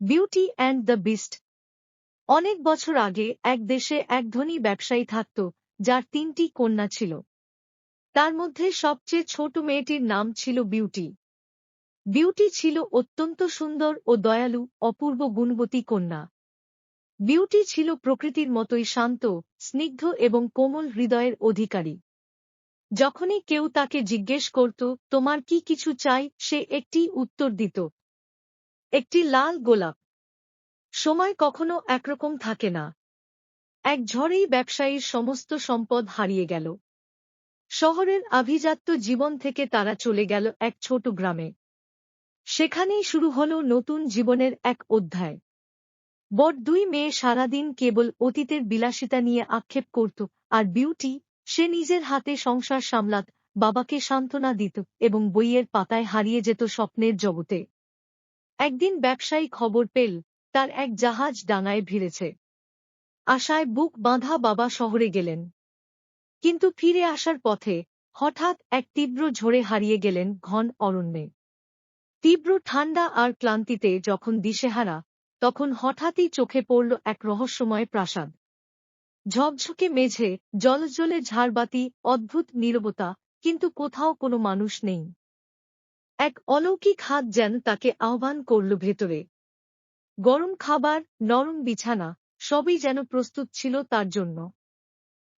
Beauty and the beast. অনেক বছর আগে এক দেশে এক ধনী ব্যবসায়ী থাকত, যার তিনটি কন্যা ছিল। তার মধ্যে সবচেয়ে ছোট মেয়েটির নাম ছিল বিউটি। বিউটি ছিল অত্যন্ত সুন্দর ও দয়ালু, অপূর্ব গুণবতী কন্যা। বিউটি ছিল প্রকৃতির মতোই শান্ত, স্নিগ্ধ এবং কোমল হৃদয়ের অধিকারী। যখনই কেউ তাকে জিজ্ঞেস করত, তোমার কি কিছু চাই? সে একটি উত্তর দিত একটি লাল গোলাপ। সময় কখনো একরকম থাকে না। এক ঝড়েই ব্যবসায়ীর সমস্ত সম্পদ হারিয়ে গেল। শহরের আভিজাত্য জীবন থেকে তারা চলে গেল এক ছোট গ্রামে। সেখানেই শুরু হল নতুন জীবনের এক অধ্যায়। বট দুই মেয়ে সারাদিন কেবল অতীতের বিলাসিতা নিয়ে আক্ষেপ করত আর বিউটি, সে নিজের হাতে সংসার সামলাত, বাবাকে সান্ত্বনা দিত এবং বইয়ের পাতায় হারিয়ে যেত স্বপ্নের জগতে। একদিন ব্যবসায়ী খবর পেল, তার এক জাহাজ ডাঙায় ভিড়েছে। আশায় বুক বাঁধা বাবা শহরে গেলেন। কিন্তু ফিরে আসার পথে হঠাৎ এক তীব্র ঝোড়ে হারিয়ে গেলেন ঘন অরণ্যে। তীব্র ঠান্ডা আর ক্লান্তিতে যখন দিশেহারা, তখন হঠাৎই চোখে পড়ল এক রহস্যময় প্রাসাদ। ঝকঝকে মেঝে, জলজলে ঝাড়বাতি, অদ্ভুত নীরবতা, কিন্তু কোথাও কোনো মানুষ নেই। এক অলৌকিক হাত যেন তাকে আহ্বান করল ভেতরে। গরম খাবার, নরম বিছানা, সবই যেন প্রস্তুত ছিল তার জন্য।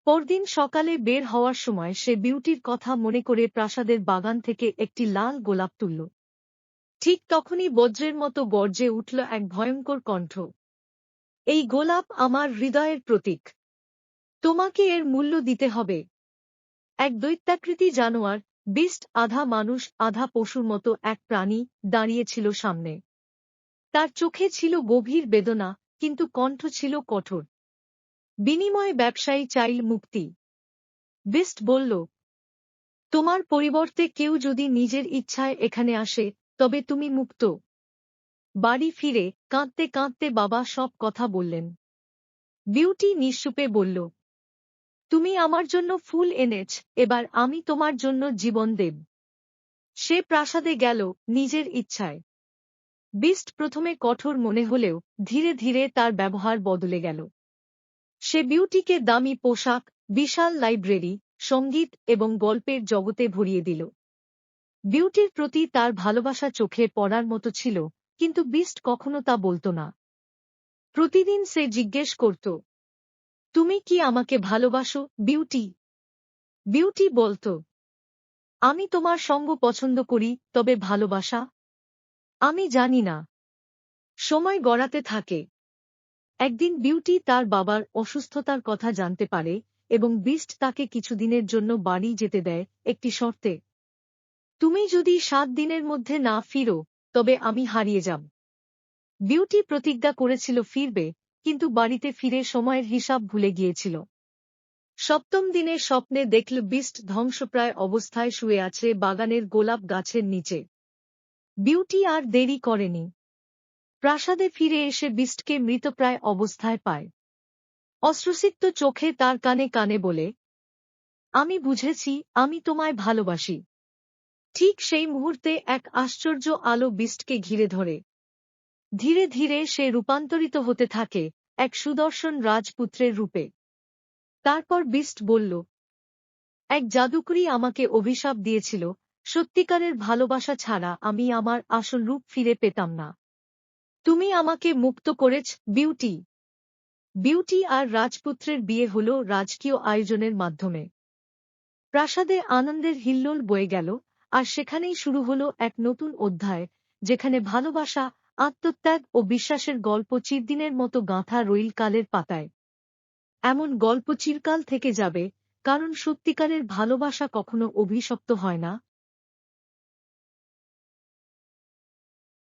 পরদিন সকালে বের হওয়ার সময় সে বিউটির কথা মনে করে প্রাসাদের বাগান থেকে একটি লাল গোলাপ তুলল। ঠিক তখনই বজ্রের মতো গর্জে উঠল এক ভয়ঙ্কর কণ্ঠ। এই গোলাপ আমার হৃদয়ের প্রতীক। তোমাকে এর মূল্য দিতে হবে। এক দৈত্যাকৃতি জানোয়ার বিস্ট আধা মানুষ আধা পশুর মতো এক প্রাণী দাঁড়িয়েছিল সামনে। তার চোখে ছিল গভীর বেদনা, কিন্তু কণ্ঠ ছিল কঠোর। বিনিময়ে ব্যবসায়ী চাইল মুক্তি। বিস্ট বলল, তোমার পরিবর্তে কেউ যদি নিজের ইচ্ছায় এখানে আসে, তবে তুমি মুক্ত। বাড়ি ফিরে কাঁদতে কাঁদতে বাবা সব কথা বললেন। বিউটি নিঃসুপে বলল তুমি আমার জন্য ফুল এনেছ, এবার আমি তোমার জন্য জীবন দেব। সে প্রাসাদে গেল নিজের ইচ্ছায়। বিস্ট প্রথমে কঠোর মনে হলেও ধীরে ধীরে তার ব্যবহার বদলে গেল। সে বিউটিকে দামি পোশাক, বিশাল লাইব্রেরি, সংগীত এবং গল্পের জগতে ভরিয়ে দিল। বিউটির প্রতি তার ভালোবাসা চোখে পড়ার মতো ছিল, কিন্তু বিস্ট কখনো তা বলত না। প্রতিদিন সে জিজ্ঞেস করত তুমি কি আমাকে ভালোবাসো? বিউটি। বিউটি বলত, আমি তোমার সঙ্গ পছন্দ করি, তবে ভালোবাসা? আমি জানি না। সময় গড়াতে থাকে। একদিন বিউটি তার বাবার অসুস্থতার কথা জানতে পারে এবং বিস্ট তাকে কিছুদিনের জন্য বাড়ি যেতে দেয় একটি শর্তে। তুমি যদি সাত দিনের মধ্যে না ফিরো, তবে আমি হারিয়ে যাব। বিউটি প্রতিজ্ঞা করেছিল ফিরবে কিন্তু বাড়িতে ফিরে সময়ের হিসাব ভুলে গিয়েছিল। সপ্তম দিনে স্বপ্নে দেখল বিস্ট ধ্বংসপ্রায় অবস্থায় শুয়ে আছে বাগানের গোলাপ গাছের নিচে। বিউটি আর দেরি করেনি। প্রাসাদে ফিরে এসে বিস্টকে মৃতপ্রায় অবস্থায় পায়। অশ্রুসিক্ত চোখে তার কানে কানে বলে, আমি বুঝেছি, আমি তোমায় ভালোবাসি। ঠিক সেই মুহূর্তে এক আশ্চর্য আলো বিস্টকে ঘিরে ধরে। ধীরে ধীরে সে রূপান্তরিত হতে থাকে এক সুদর্শন রাজপুত্রের রূপে। তারপর বিস্ট বলল, এক জাদুকরী আমাকে অভিশাপ দিয়েছিল, সত্যিকারের ভালোবাসা ছাড়া আমি আমার আসল রূপ ফিরে পেতাম না। তুমি আমাকে মুক্ত করেছ, বিউটি। বিউটি আর রাজপুত্রের বিয়ে হল রাজকীয় আয়োজনের মাধ্যমে। প্রাসাদে আনন্দের হিল্লোল বয়ে গেল, আর সেখানেই শুরু হল এক নতুন অধ্যায়, যেখানে ভালোবাসা আত্মত্যাগ ও বিশ্বাসের গল্প চিরদিনের মতো গাঁথা রইল কালের পাতায়। এমন গল্প চিরকাল থেকে যাবে, কারণ সত্যিকারের ভালোবাসা কখনো অভিশপ্ত হয় না।